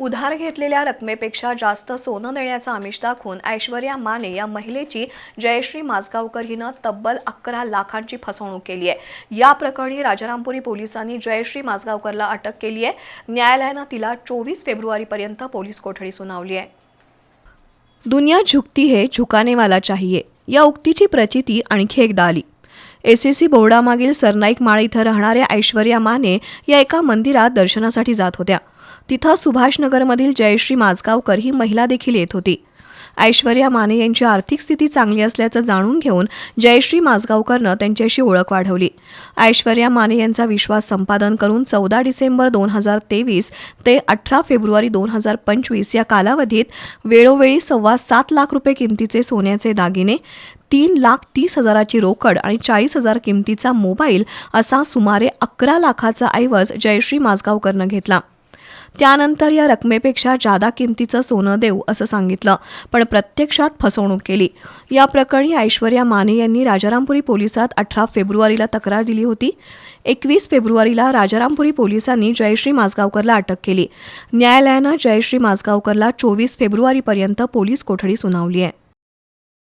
उधार घेतलेल्या रकमेपेक्षा जास्त सोनं देण्याचं आमिष दाखवून ऐश्वर्या माने या महिलेची जयश्री माजगावकर हिनं तब्बल अकरा लाखांची फसवणूक केली आहे. या प्रकरणी राजारामपुरी पोलिसांनी जयश्री माजगावकरला अटक केली आहे. न्यायालयानं तिला चोवीस फेब्रुवारीपर्यंत पोलीस कोठडी सुनावली आहे. दुनिया झुकती है झुकानेवाला चाहिए. या उक्तीची प्रचिती आणखी एकदा आली. एस एस सी बोर्डामागील सरनाईक माळ इथं राहणाऱ्या ऐश्वर्या माने या एका मंदिरात दर्शनासाठी जात होत्या. तिथं सुभाषनगरमधील जयश्री माजगावकर ही महिला देखील येत होती. ऐश्वर्या माने यांची आर्थिक स्थिती चांगली असल्याचं जाणून घेऊन जयश्री माजगावकरनं त्यांच्याशी ओळख वाढवली. ऐश्वर्या माने यांचा विश्वास संपादन करून चौदा डिसेंबर दोन हजार तेवीस ते अठरा फेब्रुवारी दोन हजार पंचवीस या कालावधीत वेळोवेळी सव्वा सात लाख रुपये किमतीचे सोन्याचे दागिने तीन लाख तीस हजाराची रोकड आणि चाळीस हजार किमतीचा मोबाईल असा सुमारे अकरा लाखाचा ऐवज जयश्री माजगावकरनं घेतला. त्यानंतर या रकमेपेक्षा जादा किमतीचं सोनं देऊ असं सांगितलं. पण प्रत्यक्षात फसवणूक केली. या प्रकरणी ऐश्वर्या माने यांनी राजारामपुरी पोलिसात अठरा फेब्रुवारीला तक्रार दिली होती. एकवीस फेब्रुवारीला राजारामपुरी पोलिसांनी जयश्री माजगावकरला अटक केली. न्यायालयानं जयश्री माजगावकरला चोवीस फेब्रुवारीपर्यंत पोलीस कोठडी सुनावली आहे.